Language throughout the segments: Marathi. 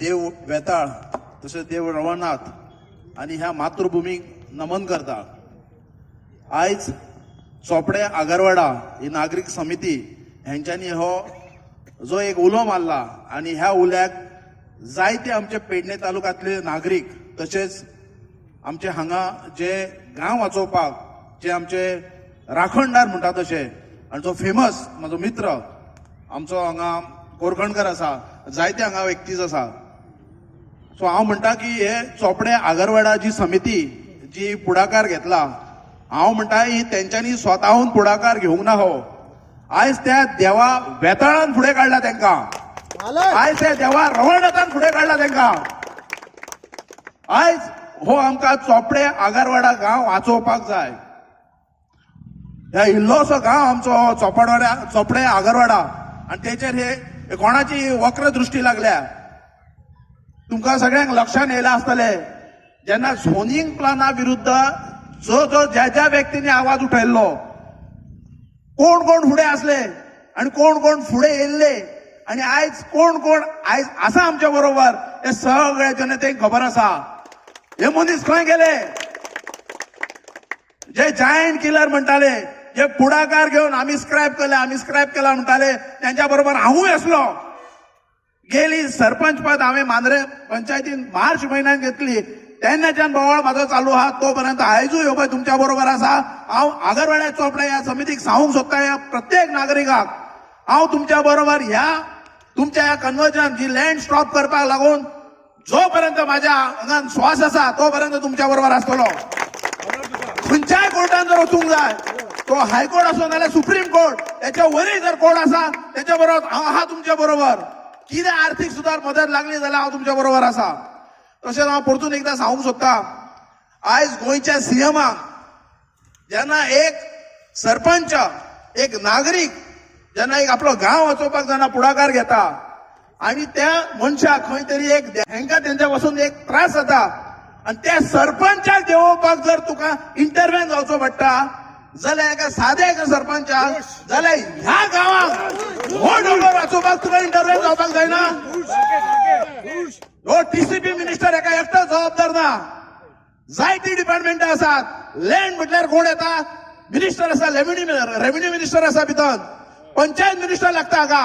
देव वेताळ तसेच देव रवनाथ आणि ह्या मातृभूमीक नमन करता आयज चोपडे आगरवाडा ही नागरीक समिती हेंच्यांनी हो जो एक उलो मारला आणि ह्या उल्याक जायते आमचे पेडणे तालुक्यांतले नागरीक तशेंच आमचे हांगा जे गांव वाचोवपाक जे आमचे राखणदार म्हणटा तशे आनी जो फेमस म्हाजो मित्र आमचो हांगा कोरखणकर आसा जायते हांगा व्यक्तीज आसा. सो हांव म्हणटा की हे चोपडे आगरवाडा जी समिती जी पुढाकार घेतला हांव म्हणटा ही तेंच्यांनी स्वताहून पुढाकार घेवंक ना हो. आयज त्या देवा वेताळान फुडें काडला तेंकां आयज त्या देवा रवळनाथान फुडें काडला तेंकां आयज हो आमकां चोपडे आगारवाडा गांव वाचोवपाक जाय. ह्या इल्लोसो गांव आमचो चोपडवाड्या चोपडे आगरवाडा. आनी तेचेर हे हे कोणाची वक्र दृश्टी लागल्या? तुमकां सगळ्यांक लक्षात येयला आसतले. जेन्ना झोनिंग प्लाना विरुद्ध जो जो ज्या ज्या व्यक्तींनी आवाज उठयल्लो कोण कोण फुडें आसले आनी कोण कोण फुडें येयल्ले आनी आयज कोण कोण आयज आसा आमच्या बरोबर हे सगळे जनतेक खबर आसा. हे मनीस खंय गेले? जे जायंट किलर म्हणटाले जे पुढाकार घेऊन आम्ही स्क्रॅप केले आम्ही स्क्रॅप केला म्हणटाले त्यांच्या बरोबर हांवूय असलो. गेली सरपंच पद हांवें मांद्रे पंचायतीन मार्च म्हयन्यात घेतली. तेन्नाच्यान बोवाळ म्हाजो चालू आहा तोपर्यंत आयजूय हो पळय तुमच्या बरोबर आसा हांव आगरवाड्या चोपडे ह्या समितीक सांगूंक सोदता ह्या प्रत्येक नागरिकाक. हांव तुमच्या बरोबर ह्या तुमच्या ह्या कन्वर्जन जी लँड स्टॉप करपाक लागून जोपर्यंत म्हाज्या अंगान श्वास आसा तोपर्यंत तुमच्या बरोबर आसतलो खंयच्याय कोर्टान जर वचूंक जाय तो हायकोर्ट असो नाल्यार सुप्रीम कोर्ट त्याच्या वरय जर कोर्ट आसा त्याच्या बरोबर हांव आहा तुमच्या बरोबर. कितें आर्थीक सुधार मदत लागली जाल्यार हांव हो तुमच्या बरोबर आसा तशेंच हांव परतून एकदां सांगूंक सोदता आयज गोंयच्या सीएमाक जेन्ना एक सरपंच एक नागरीक जेन्ना एक आपलो गांव वचोवपाक जेन्ना पुढाकार घेता. आणि त्या मनशाक खंय तरी एक हांकां तेंच्या पासून एक त्रास जाता आणि त्या सरपंचाक देवपाक जर तुका इंटरव्हेन जावचो पडटा जाल्यार एका साद्या एका सरपंचाक जाल्यार ह्या गांवांक हो डोंगर वाचोवपाक तुका इंटरव्हेन जावपाक जायना हो टीसीपी मिनिस्टर एका एकटो जबाबदार ना. जायती डिपार्टमेंटां आसात लँड म्हटल्यार कोण येता? मिनिस्टर आसा रेव्हेन्यू रेव्हेन्यू मिनिस्टर आसा भितर पंचायत मिनिस्टर लागता हाका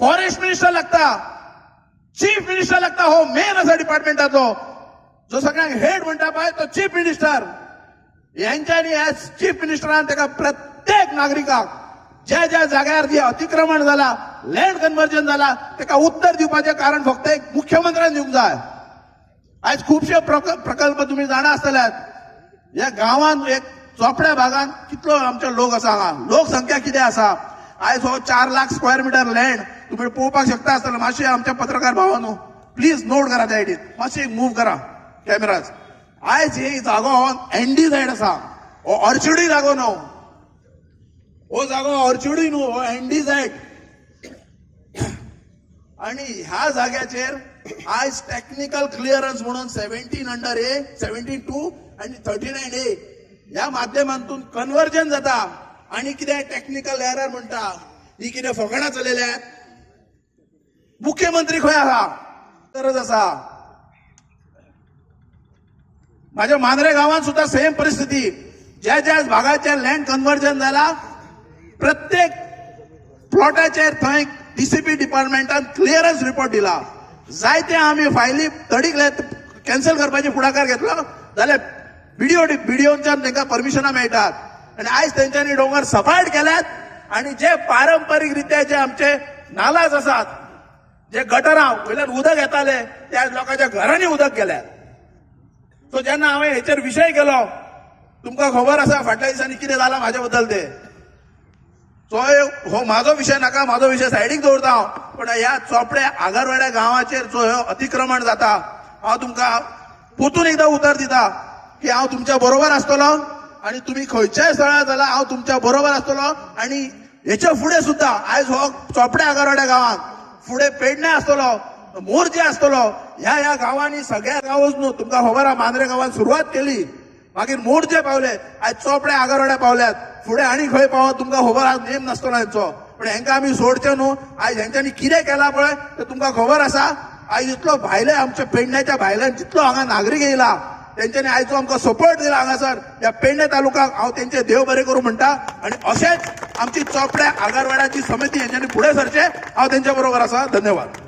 फॉरेस्ट मिनिस्टर लागता. चीफ मिनिस्टर लागता. हो मेन आसा डिपार्टमेंटाचो जो सगळ्यांक हेड म्हणटा पळय तो चीफ मिनिस्टर यांच्यानी ह्या चीफ मिनिस्टरान ताका प्रत्येक नागरिकाक ज्या ज्या जाग्यार जे अतिक्रमण जाला लँड कन्वर्जन जाला ताका उत्तर दिवपाचें कारण फक्त एक मुख्यमंत्र्यान दिवंक जाय. आयज खुबशे प्रक- प्रकल्प तुम्ही जाणा आसतल्यात ह्या गांवांत एक चोपड्या भागात कितलो आमचे लोक आसा हांगा लोकसंख्या कितें आसा आयज हो चार लाख स्क्वेअर मिटर लँड तुम्ही पळोवपाक शकता आसतले मातशे आमच्या पत्रकार भावानो प्लीज नोट करा त्या आयडीत मातशे मूव करा कॅमेराज आयज ही जागो हो एनडी सायड आसा. हो ऑर्चिडूय जागो न्हू. हो जागो ऑर्चिडूय न्हू हो एनडी सायड आणि ह्या जाग्याचेर आयज टेक्निकल क्लिअरन्स म्हणून seventeen under A seventeen two आणि थर्टी नाईन ए ह्या माध्यमांतून कन्वर्जन जाता. आणि कितें टेक्निकल एरर म्हणटा ही कितें फकाणां चलयल्या मुख्यमंत्री खंय आसा? गरज आसा. माझ्या मांद्रे गावात सुद्धा सेम परिस्थिती. ज्या ज्या भागाचे लँड कन्वर्जन जाला प्रत्येक प्लॉटाचेर थंय डीसीपी डिपार्टमेंटान क्लिअरन्स रिपोर्ट दिला. जायते आम्ही फायली तडीक कॅन्सल करपाची पुढाकार घेतलो. जाल्यार बीडीओ व्हिडिओच्यान तांकां परमिशनां मेळटात आनी आयज तेंच्यांनी डोंगर सपाट केल्यात. आणि जे पारंपारीक रित्या जे आमचे नालाज आसात जे गटरां वयल्यान उदक येताले त्या लोकांच्या घरांनी उदक गेल्यात सो जेन्ना हांवें हेचेर विशय केलो तुमकां खबर आसा फाटल्या दिसांनी कितें जालां म्हाज्या बद्दल ते सो हो म्हाजो विशय नाका म्हाजो विशय सायडीक दवरता हांव पण ह्या चोपड्या आगरवाड्या गांवाचेर जो ह्यो अतिक्रमण जाता हांव तुमकां पोतून एकदां उतर दिता की हांव तुमच्या बरोबर आसतलो आनी तुमी खंयच्याय स्थळार जाल्यार हांव तुमच्या बरोबर आसतलो आनी हेच्या फुडें सुद्दां आयज हो चोपड्या आगरवाड्या गांवांत फुडें पेडण्या आसतलो मोरजे आसतलो ह्या ह्या गांवांनी सगळ्या गांवच न्हू तुमकां खबर आहा मांद्रे गावान सुरवात केली. मागीर मोरजे पावले आयज चोपड्या आगरवाड्या पावल्यात. फुडें आनी खंय पावत तुमकां खबर आहा नेम नासतलो हेंचो. पण हेंकां आमी सोडचे न्हू. आयज हेंच्यांनी कितें केलां पळय तें तुमकां खबर आसा. आयज इतलो भायले आमच्या पेडण्याच्या भायल्यान जितलो हांगा नागरीक येयला तेंच्यांनी आयचो आमकां सपोर्ट दिला हांगासर. ह्या पेडणे तालुक्याक हांव तेंचे देव बरें करूं म्हणटा. आनी अशेंच आमची चोपड्या आगारवाड्याची समिती हेंच्यांनी फुडें सरचे. हांव तेंच्या बरोबर आसा. धन्यवाद.